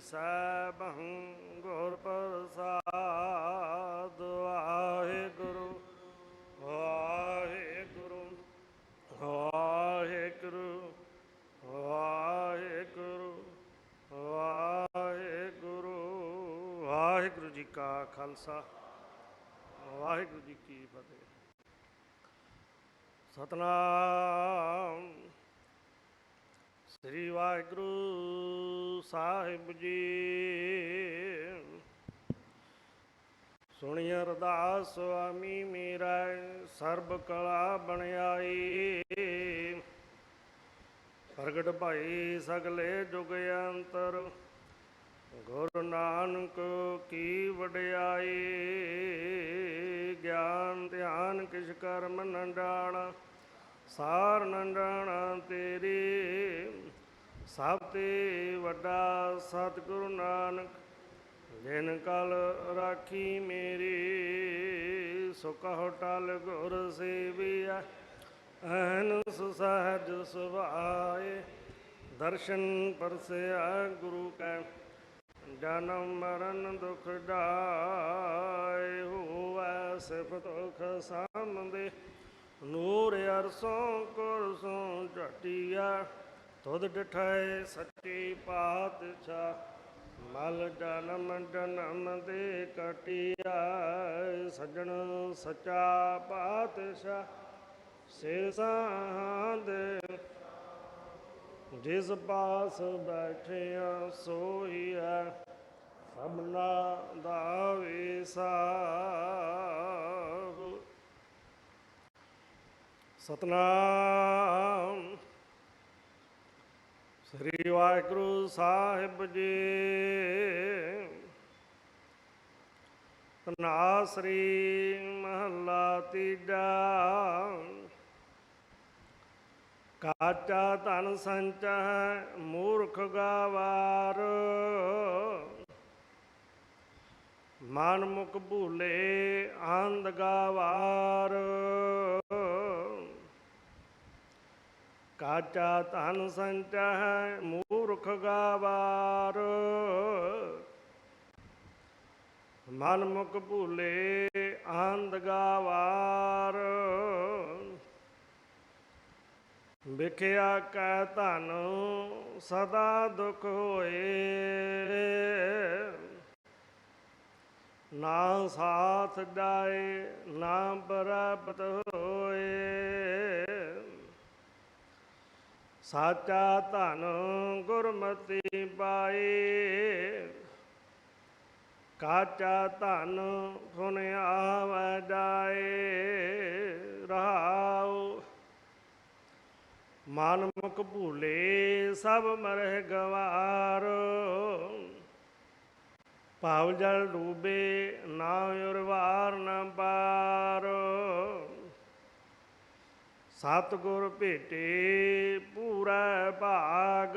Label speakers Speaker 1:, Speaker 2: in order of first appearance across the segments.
Speaker 1: ਸੈਭੰ ਗੁਰ ਪ੍ਰਸਾਦ, ਵਾਹਿਗੁਰੂ ਵਾਹਿਗੁਰੂ ਵਾਹਿਗੁਰੂ ਵਾਹਿਗੁਰੂ ਵਾਹਿਗੁਰੂ ਵਾਹਿਗੁਰੂ ਜੀ ਕਾ ਖਾਲਸਾ, ਵਾਹਿਗੁਰੂ ਜੀ ਕੀ ਫਤਿਹ। ਸਤਨਾਮ ਸ੍ਰੀ ਵਾਹਿਗੁਰੂ ਸਾਹਿਬ ਜੀ। ਸੁਣੀ ਅਰਦਾਸ, ਸੁਆਮੀ ਮੇਰਾ ਸਰਬ ਕਲਾ ਬਣਾਈ ਪ੍ਰਗਟ ਭਾਈ ਸਗਲੇ ਜੁਗ ਅੰਤਰ, ਗੁਰ ਨਾਨਕ ਕੀ ਵਡਿਆਈ। ਗਿਆਨ ਧਿਆਨ ਕਿਛ ਕਰਮ ਨੰਡਾਣਾ, ਸਾਰ ਨੰਡਾਣਾ ਤੇਰੀ। ਸਭ ਤੇ ਵੱਡਾ ਸਤਿਗੁਰੂ ਨਾਨਕ, ਜਿਨ ਕਲ ਰਾਖੀ ਮੇਰੀ ਸੁਖਹੁ ਟਲ ਗੁਰ ਸੇਵੀਆ। ਅਹਨ ਸੁਸਹਜ ਸੁਭਾਏ, ਦਰਸ਼ਨ ਪਰਸਿਆ ਗੁਰੂ ਕੈ। ਜਨਮ ਮਰਨ ਦੁਖ ਡਾਏ, ਹੋਵੈ ਸਿਫਤ ਦੁਖ ਸਾਮਦੇ ਨੂਰ ਅਰਸੋਂ ਕੁਰਸੋਂ ਝਟਿਆ। ਤੁਧ ਡਠਾਏ ਸੱਚੀ ਪਾਤਸ਼ਾਹ, ਮਲ ਜਨਮ ਜਨਮ ਦੇ ਕਟਿਆ ਸਜਣ ਸੱਚਾ ਪਾਤਸ਼ਾਹ ਸੇ ਸਾਧ ਜਿਸ ਪਾਸ ਬੈਠਿਆ ਸੋਈਐ, ਸਭਨਾ ਦਾ ਵੇਸਾ ਸਤਨਾਮ ਸ੍ਰੀ ਵਾਹਿਗੁਰੂ ਸਾਹਿਬ ਜੀ। ਨਾ ਸ੍ਰੀ ਮਹੱਲਾ ਤੀਜਾ। ਕਾਚਾ ਧਨ ਸੰਚੈ ਮੂਰਖ ਗਾਵਾਰ। ਮਨ ਮੁਖ ਭੂਲੇ ਆਂਦ ਗਾਵਾਰ। ਕਾਚਾ ਧਨ ਸੰਚੈ ਮੂਰਖ ਗਾਵਾਰ। ਮਨ ਮੁਖ ਭੂਲੇ ਆਂਦ ਗਾਵਾਰ। ਵਿਖਿਆ ਕੈ ਧਨ ਸਦਾ ਦੁਖ ਹੋਏ। ਨਾ ਸਾਥ ਜਾਏ ਨਾ ਬਰਾਬਤ ਹੋਏ। ਸਾਚਾ ਧਨ ਗੁਰਮਤੀ ਪਾਏ। ਕਾਚਾ ਧਨ ਸੁਨਿਆ ਵਜਾਏ ਜਾਏ, ਰਹਾਉ। ਮਨ ਮੁਖ ਭੂਲੇ ਸਭ ਮਰਹਿ ਗਵਾਰ। ਭਾਵ ਜਲ ਡੂਬੇ ਨਾ ਉਰਵਾਰ ਨਾ ਪਾਰ। ਸਤਿਗੁਰ ਭੇਟੇ ਪੂਰਾ ਭਾਗ।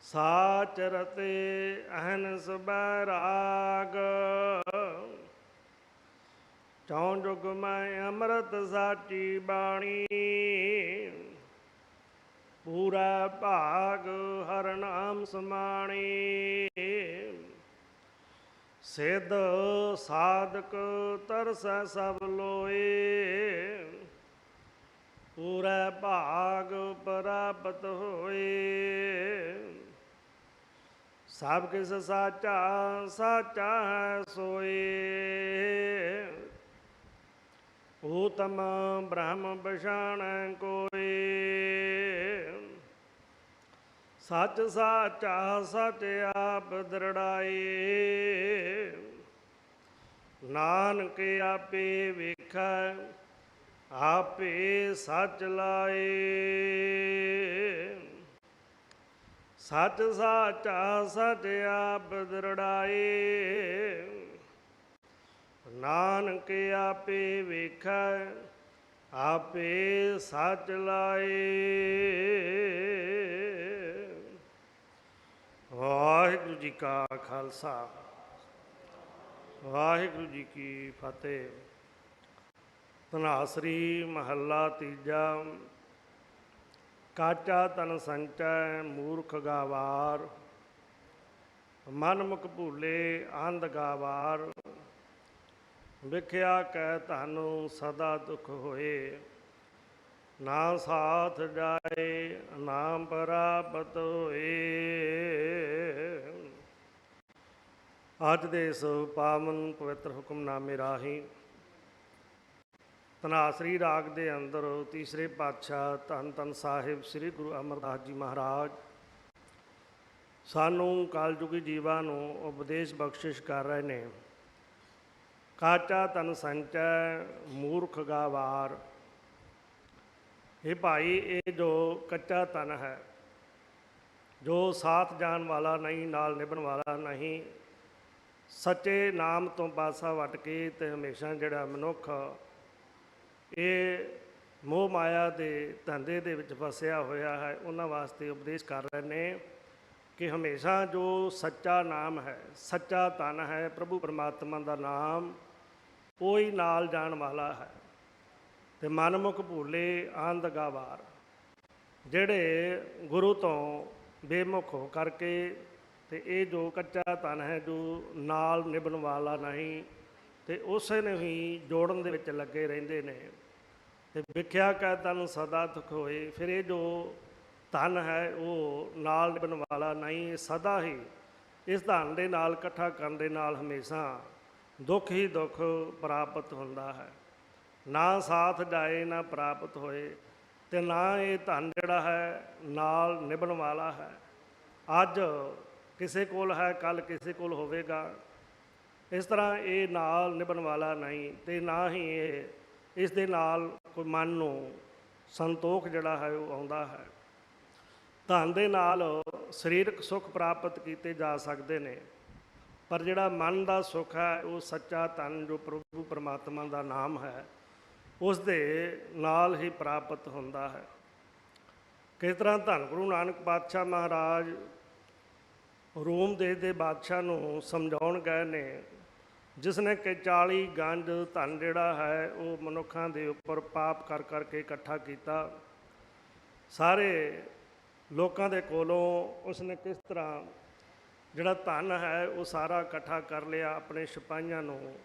Speaker 1: ਸਾਚ ਰਤੇ ਅਹਨਸ ਬੈਰਾਗ ਚੌਂ ਜੁਗ ਮੈਂ ਅੰਮ੍ਰਿਤ ਸਾਚੀ ਬਾਣੀ। ਪੂਰਾ ਭਾਗ ਹਰ ਨਾਮ ਸਮਾਣੀ। ਸਿੱਧ ਸਾਧਕ ਤਰਸੈ ਸਭ ਲੋਏ। ਪੂਰਾ ਭਾਗ ਪ੍ਰਾਪਤ ਹੋਏ। ਸਭ ਕਿਸ ਸਾਚਾ ਸਾਚਾ ਹੈ ਸੋਏ। ਊਤਮ ਬ੍ਰਹਮ ਬਸ਼ਾਣ ਕੋਈ ਸੱਚ ਸਾਚਾ ਸਚ ਆਪ ਦਰੜਾਈ ਨਾਨਕ ਆਪੇ ਵੇਖੈ, ਆਪੇ ਸੱਚ ਲਾਏ। ਸੱਚ ਸਾਚਾ ਸਚ ਆਪ ਦਰੜਾਈ ਨਾਨਕ ਆਪੇ ਵੇਖੈ, ਆਪੇ ਸੱਚ ਲਾਏ। ਵਾਹਿਗੁਰੂ ਜੀ ਕਾ ਖਾਲਸਾ। ਵਾਹਿਗੁਰੂ ਜੀ ਕੀ ਫਤਿਹ। ਧਨਾਸਰੀ ਮਹੱਲਾ ਤੀਜਾ। ਕਾਚਾ ਤਨ ਸੰਚੈ ਮੂਰਖ ਗਾਵਾਰ। ਮਨ ਮੁਖ ਭੂਲੇ ਆਂਧ ਗਾਵਾਰ। ਵਿਖਿਆ ਕਹਿ ਤੁਹਾਨੂੰ ਸਦਾ ਦੁਖ ਹੋਏ। ਨਾ ਸਾਥ ਜਾਏ, ਨਾਮ ਪ੍ਰਾਪਤ ਹੋਏ। ਅੱਜ ਦੇ ਇਸ ਪਾਵਨ ਪਵਿੱਤਰ ਹੁਕਮਨਾਮੇ ਰਾਹੀਂ ਤਨਾਸਰੀ ਰਾਗ ਦੇ ਅੰਦਰ ਤੀਸਰੇ ਪਾਤਸ਼ਾਹ ਧੰਨ ਧੰਨ ਸਾਹਿਬ ਸ੍ਰੀ ਗੁਰੂ ਅਮਰਦਾਸ ਜੀ ਮਹਾਰਾਜ ਸਾਨੂੰ ਕਲਯੁਗੀ ਜੀਵਾਂ ਨੂੰ ਉਪਦੇਸ਼ ਬਖਸ਼ਿਸ਼ ਕਰ ਰਹੇ ਨੇ। ਕਾਚਾ ਤਨ ਸੰਚੈ ਮੂਰਖ ਗਾਵਾਰ ਇਹ ਭਾਈ, ਇਹ ਜੋ ਕੱਚਾ ਤਨ ਹੈ, ਜੋ ਸਾਥ ਜਾਣ ਵਾਲਾ ਨਹੀਂ, ਨਾਲ ਨਿਭਣ ਵਾਲਾ ਨਹੀਂ, ਸੱਚੇ ਨਾਮ ਤੋਂ ਪਾਸਾ ਵਟ ਕੇ ਤੇ ਹਮੇਸ਼ਾ ਜਿਹੜਾ ਮਨੁੱਖ, ਇਹ ਮੋਹ ਮਾਇਆ ਦੇ ਧੰਦੇ ਦੇ ਵਿੱਚ ਫਸਿਆ ਹੋਇਆ ਹੈ, ਉਹਨਾਂ ਵਾਸਤੇ ਉਪਦੇਸ਼ ਕਰ ਰਹੇ ਨੇ ਕਿ ਹਮੇਸ਼ਾ ਜੋ ਸੱਚਾ ਨਾਮ ਹੈ, ਸੱਚਾ ਤਨ ਹੈ, ਪ੍ਰਭੂ ਪਰਮਾਤਮਾ ਦਾ ਨਾਮ, ਉਹ ਨਾਲ ਜਾਣ ਵਾਲਾ ਹੈ। ਤੇ ਮਨਮੁਖ ਭੂਲੇ ਆਂਧ ਗਾਵਾਰ ਜਿਹੜੇ ਗੁਰੂ ਤੋਂ ਬੇਮੁਖ ਹੋ ਕਰਕੇ ਤੇ ਇਹ ਜੋ ਕੱਚਾ ਤਨ ਹੈ, ਜੋ ਨਾਲ ਨਿਭਣ ਵਾਲਾ ਨਹੀਂ, ਤੇ ਉਸੇ ਨੂੰ ਹੀ ਜੋੜਨ ਦੇ ਵਿੱਚ ਲੱਗੇ ਰਹਿੰਦੇ ਨੇ। ਤੇ ਵਿਖਿਆ ਕਾ ਤਨ ਸਦਾ ਦੁਖ ਹੋਏ, ਫਿਰ ਇਹ ਜੋ ਧਨ ਹੈ, ਉਹ ਨਾਲ ਨਿਭਣ ਵਾਲਾ ਨਹੀਂ, ਸਦਾ ਹੀ ਇਸ ਧਨ ਦੇ ਨਾਲ ਇਕੱਠਾ ਕਰਨ ਦੇ ਨਾਲ ਹਮੇਸ਼ਾ ਦੁੱਖ ਹੀ ਦੁੱਖ ਪ੍ਰਾਪਤ ਹੁੰਦਾ ਹੈ। ਨਾ ਸਾਥ ਜਾਏ, ਨਾ ਪ੍ਰਾਪਤ ਹੋਏ, ਤੇ ਨਾ ਇਹ ਧਨ ਜਿਹੜਾ ਹੈ, ਨਾਲ ਨਿਭਣ ਵਾਲਾ ਹੈ। ਅੱਜ ਕਿਸੇ ਕੋਲ ਹੈ ਕੱਲ ਕਿਸੇ ਕੋਲ ਹੋਵੇਗਾ। ਇਸ ਤਰ੍ਹਾਂ ਇਹ ਨਾਲ ਨਿਭਣ ਵਾਲਾ ਨਹੀਂ, ਤੇ ਨਾ ਹੀ ਇਹ, ਇਸ ਦੇ ਨਾਲ ਕੋਈ ਮਨ ਨੂੰ ਸੰਤੋਖ ਜਿਹੜਾ ਹੈ, ਉਹ ਆਉਂਦਾ ਹੈ। ਧਨ ਦੇ ਨਾਲ ਸਰੀਰਕ ਸੁੱਖ ਪ੍ਰਾਪਤ ਕੀਤੇ ਜਾ ਸਕਦੇ ਨੇ, ਪਰ ਜਿਹੜਾ ਮਨ ਦਾ ਸੁੱਖ ਹੈ, ਉਹ ਸੱਚਾ ਧਨ ਜੋ ਪ੍ਰਭੂ ਪਰਮਾਤਮਾ ਦਾ ਨਾਮ ਹੈ ਉਸ ਦੇ ਨਾਲ ਹੀ ਪ੍ਰਾਪਤ ਹੁੰਦਾ ਹੈ। ਕਿਸ ਤਰ੍ਹਾਂ ਧੰਨ ਗੁਰੂ ਨਾਨਕ ਪਾਤਸ਼ਾਹ ਮਹਾਰਾਜ ਰੋਮ ਦੇ ਦੇ ਬਾਦਸ਼ਾਹ ਨੂੰ ਸਮਝਾਉਣ ਗਏ ਨੇ ਜਿਸ ਨੇ ਕਿ 40 ਗੰਜ ਧਨ ਜਿਹੜਾ ਹੈ, ਉਹ ਮਨੁੱਖਾਂ ਦੇ ਉੱਪਰ ਪਾਪ ਕਰ ਕਰਕੇ ਇਕੱਠਾ ਕੀਤਾ। ਸਾਰੇ ਲੋਕਾਂ ਦੇ ਕੋਲੋਂ ਉਸਨੇ ਕਿਸ ਤਰ੍ਹਾਂ ਜਿਹੜਾ ਧਨ ਹੈ, ਉਹ ਸਾਰਾ ਇਕੱਠਾ ਕਰ ਲਿਆ, ਆਪਣੇ ਸਿਪਾਹੀਆਂ ਨੂੰ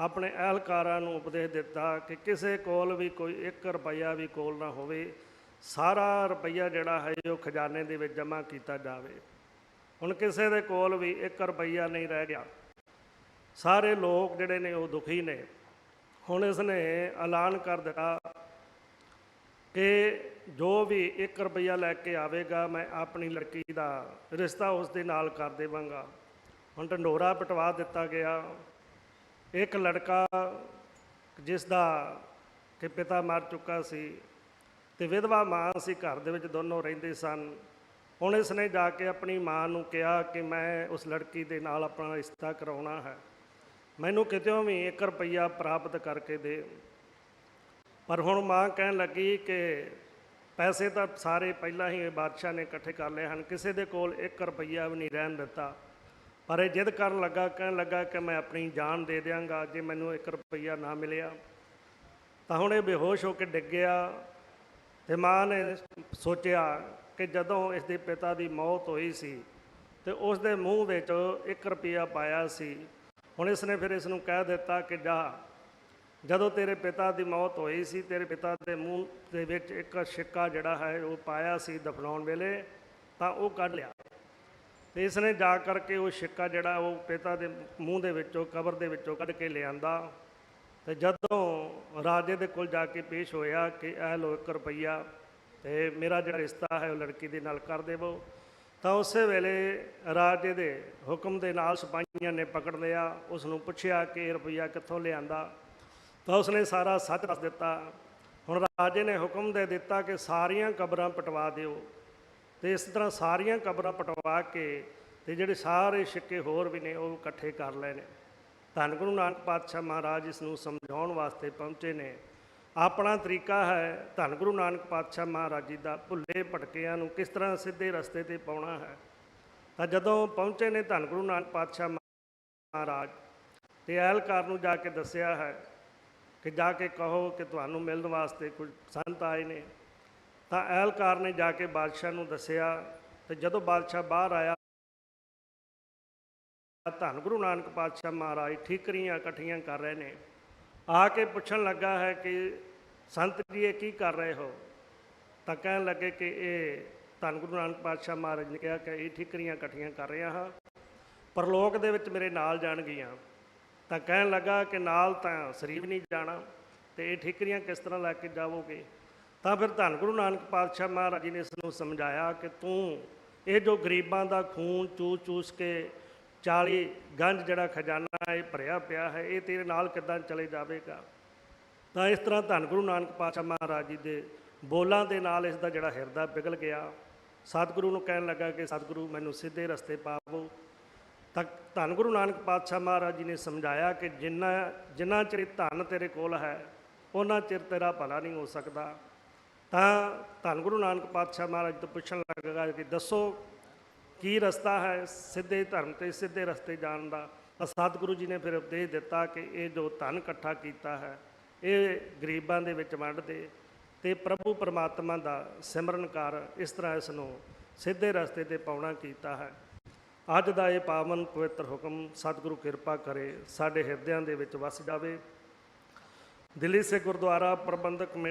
Speaker 1: ਆਪਣੇ ਅਹਿਲਕਾਰਾਂ ਨੂੰ ਉਪਦੇਸ਼ ਦਿੱਤਾ ਕਿ ਕਿਸੇ ਕੋਲ ਵੀ ਕੋਈ 1 ਰੁਪਈਆ ਵੀ ਕੋਲ ਨਾ ਹੋਵੇ, ਸਾਰਾ ਰੁਪਈਆ ਜਿਹੜਾ ਹੈ ਉਹ ਖਜ਼ਾਨੇ ਦੇ ਵਿੱਚ ਜਮ੍ਹਾਂ ਕੀਤਾ ਜਾਵੇ। ਹੁਣ ਕਿਸੇ ਦੇ ਕੋਲ ਵੀ 1 ਰੁਪਈਆ ਨਹੀਂ ਰਹਿ ਗਿਆ। ਸਾਰੇ ਲੋਕ ਜਿਹੜੇ ਨੇ ਉਹ ਦੁਖੀ ਨੇ। ਹੁਣ ਇਸ ਨੇ ਐਲਾਨ ਕਰ ਦਿੱਤਾ ਕਿ ਜੋ ਵੀ 1 ਰੁਪਈਆ ਲੈ ਕੇ ਆਵੇਗਾ, ਮੈਂ ਆਪਣੀ ਲੜਕੀ ਦਾ ਰਿਸ਼ਤਾ ਉਸ ਦੇ ਨਾਲ ਕਰ ਦੇਵਾਂਗਾ। ਹੁਣ ਢੰਡੋਰਾ ਪਟਵਾ ਦਿੱਤਾ ਗਿਆ। ਇੱਕ ਲੜਕਾ ਜਿਸ ਦਾ ਕਿ ਪਿਤਾ ਮਰ ਚੁੱਕਾ ਸੀ ਤੇ ਵਿਧਵਾ ਮਾਂ ਸੀ, ਘਰ ਦੇ ਵਿੱਚ ਦੋਨੋਂ ਰਹਿੰਦੇ ਸਨ। ਹੁਣ ਇਸ ਨੇ ਜਾ ਕੇ ਆਪਣੀ ਮਾਂ ਨੂੰ ਕਿਹਾ ਕਿ ਮੈਂ ਉਸ ਲੜਕੀ ਦੇ ਨਾਲ ਆਪਣਾ ਰਿਸ਼ਤਾ ਕਰਾਉਣਾ ਹੈ। ਮੈਨੂੰ ਕਿਤੇੋਂ ਵੀ 1 ਰੁਪਈਆ ਪ੍ਰਾਪਤ ਕਰਕੇ ਦੇ। ਪਰ ਹੁਣ ਮਾਂ ਕਹਿਣ ਲੱਗੀ ਕਿ ਪੈਸੇ ਤਾਂ ਸਾਰੇ ਪਹਿਲਾਂ ਹੀ ਬਾਦਸ਼ਾਹ ਨੇ ਇਕੱਠੇ ਕਰ ਲਏ ਹਨ, ਕਿਸੇ ਦੇ ਕੋਲ 1 ਰੁਪਈਆ ਵੀ ਨਹੀਂ ਰਹਿਣ ਦਿੱਤਾ। ਪਰ ਇਹ ਜਿੱਦ ਕਰਨ ਲੱਗਾ, ਕਹਿਣ ਲੱਗਾ ਕਿ ਮੈਂ ਆਪਣੀ ਜਾਨ ਦੇ ਦਿਆਂਗਾ, ਜੇ ਮੈਨੂੰ 1 ਰੁਪਈਆ ਨਾ ਮਿਲਿਆ, ਤਾਂ ਹੁਣ ਇਹ ਬੇਹੋਸ਼ ਹੋ ਕੇ ਡਿੱਗ ਗਿਆ। ਤੇ ਮਾਂ ਨੇ ਸੋਚਿਆ ਕਿ ਜਦੋਂ ਇਸ ਦੇ ਪਿਤਾ ਦੀ ਮੌਤ ਹੋਈ ਸੀ, ਤੇ ਉਸ ਦੇ ਮੂੰਹ ਵਿੱਚ 1 ਰੁਪਈਆ ਪਾਇਆ ਸੀ। ਹੁਣ ਇਸ ਨੇ ਫਿਰ ਇਸ ਨੂੰ ਕਹਿ ਦਿੱਤਾ ਕਿ ਜਾ, ਜਦੋਂ ਤੇਰੇ ਪਿਤਾ ਦੀ ਮੌਤ ਹੋਈ ਸੀ, ਤੇਰੇ ਪਿਤਾ ਦੇ ਮੂੰਹ ਦੇ ਵਿੱਚ ਇੱਕ ਸਿੱਕਾ ਜਿਹੜਾ ਹੈ, ਉਹ ਪਾਇਆ ਸੀ ਦਫਨਾਉਣ ਵੇਲੇ, ਤਾਂ ਉਹ ਕੱਢ ਲਿਆ। ਤੇ ਇਸ ਨੇ ਜਾ ਕਰਕੇ ਉਹ ਸਿੱਕਾ ਜਿਹੜਾ ਉਹ ਪਿਤਾ ਦੇ ਮੂੰਹ ਦੇ ਵਿੱਚੋਂ, ਕਬਰ ਦੇ ਵਿੱਚੋਂ ਕੱਢ ਕੇ ਲਿਆਂਦਾ। ਤੇ ਜਦੋਂ ਰਾਜੇ ਦੇ ਕੋਲ ਜਾ ਕੇ ਪੇਸ਼ ਹੋਇਆ ਕਿ, ਇਹ ਲੋ 1 ਰੁਪਈਆ ਤੇ ਮੇਰਾ ਜਿਹੜਾ ਰਿਸ਼ਤਾ ਹੈ ਉਹ ਲੜਕੀ ਦੇ ਨਾਲ ਕਰ ਦੇਵੋ। ਤਾਂ ਉਸੇ ਵੇਲੇ ਰਾਜੇ ਦੇ ਹੁਕਮ ਦੇ ਨਾਲ ਸਿਪਾਹੀਆਂ ਨੇ ਪਕੜ ਲਿਆ। ਉਸ ਨੂੰ ਪੁੱਛਿਆ ਕਿ ਇਹ ਰੁਪਈਆ ਕਿੱਥੋਂ ਲਿਆਂਦਾ? ਤਾਂ ਉਸਨੇ ਸਾਰਾ ਸੱਚ ਦੱਸ ਦਿੱਤਾ। ਹੁਣ ਰਾਜੇ ਨੇ ਹੁਕਮ ਦੇ ਦਿੱਤਾ ਕਿ ਸਾਰੀਆਂ ਕਬਰਾਂ ਪਟਵਾ ਦਿਓ। ਤੇ ਇਸ ਤਰ੍ਹਾਂ ਸਾਰੀਆਂ ਕਬਰਾਂ ਪਟਵਾ ਕੇ ਤੇ ਜਿਹੜੇ ਸਾਰੇ ਸਿੱਕੇ ਹੋਰ ਵੀ ਨੇ ਉਹ ਇਕੱਠੇ ਕਰ ਲਏ ਨੇ। ਧੰਨ ਗੁਰੂ ਨਾਨਕ ਪਾਤਸ਼ਾਹ ਮਹਾਰਾਜ ਇਸ ਨੂੰ ਸਮਝਾਉਣ ਵਾਸਤੇ ਪਹੁੰਚੇ ਨੇ। ਆਪਣਾ ਤਰੀਕਾ ਹੈ ਧੰਨ ਗੁਰੂ ਨਾਨਕ ਪਾਤਸ਼ਾਹ ਮਹਾਰਾਜ ਜੀ ਦਾ ਭੁੱਲੇ ਭਟਕਿਆਂ ਨੂੰ ਕਿਸ ਤਰ੍ਹਾਂ ਸਿੱਧੇ ਰਸਤੇ ਤੇ ਪਾਉਣਾ ਹੈ। ਤਾਂ ਜਦੋਂ ਪਹੁੰਚੇ ਨੇ ਧੰਨ ਗੁਰੂ ਨਾਨਕ ਪਾਤਸ਼ਾਹ ਮਹਾਰਾਜ ਤੇ ਅਹਿਲਕਾਰ ਨੂੰ ਜਾ ਕੇ ਦੱਸਿਆ ਹੈ ਕਿ ਜਾ ਕੇ ਕਹੋ ਕਿ ਤੁਹਾਨੂੰ ਮਿਲਣ ਵਾਸਤੇ ਕੁਝ ਸੰਤ ਆਏ ਨੇ। ਤਾਂ ਐਲਕਾਰ ਨੇ ਜਾ ਕੇ ਬਾਦਸ਼ਾਹ ਨੂੰ ਦੱਸਿਆ ਤੇ ਜਦੋਂ ਬਾਦਸ਼ਾਹ ਬਾਹਰ ਆਇਆ, ਧੰਨ ਗੁਰੂ ਨਾਨਕ ਪਾਤਸ਼ਾਹ ਮਹਾਰਾਜ, ਠੀਕਰੀਆਂ ਇਕੱਠੀਆਂ ਕਰ ਰਹੇ ਨੇ। ਆ ਕੇ ਪੁੱਛਣ ਲੱਗਾ ਹੈ ਕਿ ਸੰਤ ਜੀ ਇਹ ਕੀ ਕਰ ਰਹੇ ਹੋ? ਤਾਂ ਕਹਿਣ ਲੱਗੇ ਕਿ ਇਹ ਧੰਨ ਗੁਰੂ ਨਾਨਕ ਪਾਤਸ਼ਾਹ ਮਹਾਰਾਜ ਨੇ ਕਿਹਾ ਕਿ ਇਹ ਠੀਕਰੀਆਂ ਇਕੱਠੀਆਂ ਕਰ ਰਿਹਾ ਹਾਂ, ਪਰਲੋਕ ਦੇ ਵਿੱਚ ਮੇਰੇ ਨਾਲ ਜਾਣਗੀਆਂ। ਤਾਂ ਕਹਿਣ ਲੱਗਾ ਕਿ ਨਾਲ ਤਾਂ ਸਰੀਰ ਨਹੀਂ ਜਾਣਾ, ਤੇ ਇਹ ਠੀਕਰੀਆਂ ਕਿਸ ਤਰ੍ਹਾਂ ਲੈ ਕੇ ਜਾਵੋਗੇ? ਤਾਂ ਫਿਰ ਧੰਨ ਗੁਰੂ ਨਾਨਕ ਪਾਤਸ਼ਾਹ ਮਹਾਰਾਜ ਜੀ ਨੇ ਇਸ ਨੂੰ ਸਮਝਾਇਆ ਕਿ ਤੂੰ ਇਹ ਜੋ ਗਰੀਬਾਂ ਦਾ ਖੂਨ ਚੂਸ ਚੂਸ ਕੇ 40 ਗੰਜ ਜਿਹੜਾ ਖਜ਼ਾਨਾ ਇਹ ਭਰਿਆ ਪਿਆ ਹੈ, ਇਹ ਤੇਰੇ ਨਾਲ ਕਿੱਦਾਂ ਚਲੇ ਜਾਵੇਗਾ? ਤਾਂ ਇਸ ਤਰ੍ਹਾਂ ਧੰਨ ਗੁਰੂ ਨਾਨਕ ਪਾਤਸ਼ਾਹ ਮਹਾਰਾਜ ਜੀ ਦੇ ਬੋਲਾਂ ਦੇ ਨਾਲ ਇਸ ਦਾ ਜਿਹੜਾ ਹਿਰਦਾ ਪਿਘਲ ਗਿਆ। ਸਤਿਗੁਰੂ ਨੂੰ ਕਹਿਣ ਲੱਗਾ ਕਿ ਸਤਿਗੁਰੂ, ਮੈਨੂੰ ਸਿੱਧੇ ਰਸਤੇ ਪਾਵੋ ਤਾਂ ਧੰਨ ਗੁਰੂ ਨਾਨਕ ਪਾਤਸ਼ਾਹ ਮਹਾਰਾਜ ਜੀ ਨੇ ਸਮਝਾਇਆ ਕਿ ਜਿੰਨਾ ਜਿੰਨਾ ਚਿਰ ਧਨ ਤੇਰੇ ਕੋਲ ਹੈ, ਉਹਨਾਂ ਚਿਰ ਤੇਰਾ ਭਲਾ ਨਹੀਂ ਹੋ ਸਕਦਾ। ਤਾਂ ਧੰਨ ਗੁਰੂ ਨਾਨਕ ਪਾਤਸ਼ਾਹ ਮਹਾਰਾਜ ਤੋਂ ਪੁੱਛਣ ਲੱਗਾ ਕਿ ਦੱਸੋ ਕੀ ਰਸਤਾ ਹੈ ਸਿੱਧੇ ਧਰਮ ਤੇ ਸਿੱਧੇ ਰਸਤੇ ਜਾਣ ਦਾ? ਸਤਿਗੁਰੂ ਜੀ ਨੇ ਫਿਰ ਉਪਦੇਸ਼ ਦਿੱਤਾ ਕਿ ਇਹ ਜੋ ਧਨ ਇਕੱਠਾ ਕੀਤਾ ਹੈ, ਇਹ ਗਰੀਬਾਂ ਦੇ ਵਿੱਚ ਵੰਡ ਦੇ ਤੇ ਪ੍ਰਭੂ ਪਰਮਾਤਮਾ ਦਾ ਸਿਮਰਨ ਕਰ, ਇਸ ਤਰ੍ਹਾਂ ਇਸ ਨੂੰ ਸਿੱਧੇ ਰਸਤੇ ਤੇ ਪਾਉਣਾ ਕੀਤਾ ਹੈ। ਅੱਜ ਦਾ ਇਹ ਪਾਵਨ ਪਵਿੱਤਰ ਹੁਕਮ ਸਤਿਗੁਰੂ ਕਿਰਪਾ ਕਰੇ ਸਾਡੇ ਹਿਰਦਿਆਂ ਦੇ ਵਿੱਚ ਵਸ ਜਾਵੇ। ਦਿੱਲੀ ਸੇ ਗੁਰਦੁਆਰਾ ਪ੍ਰਬੰਧਕ ਕਮੇਟੀ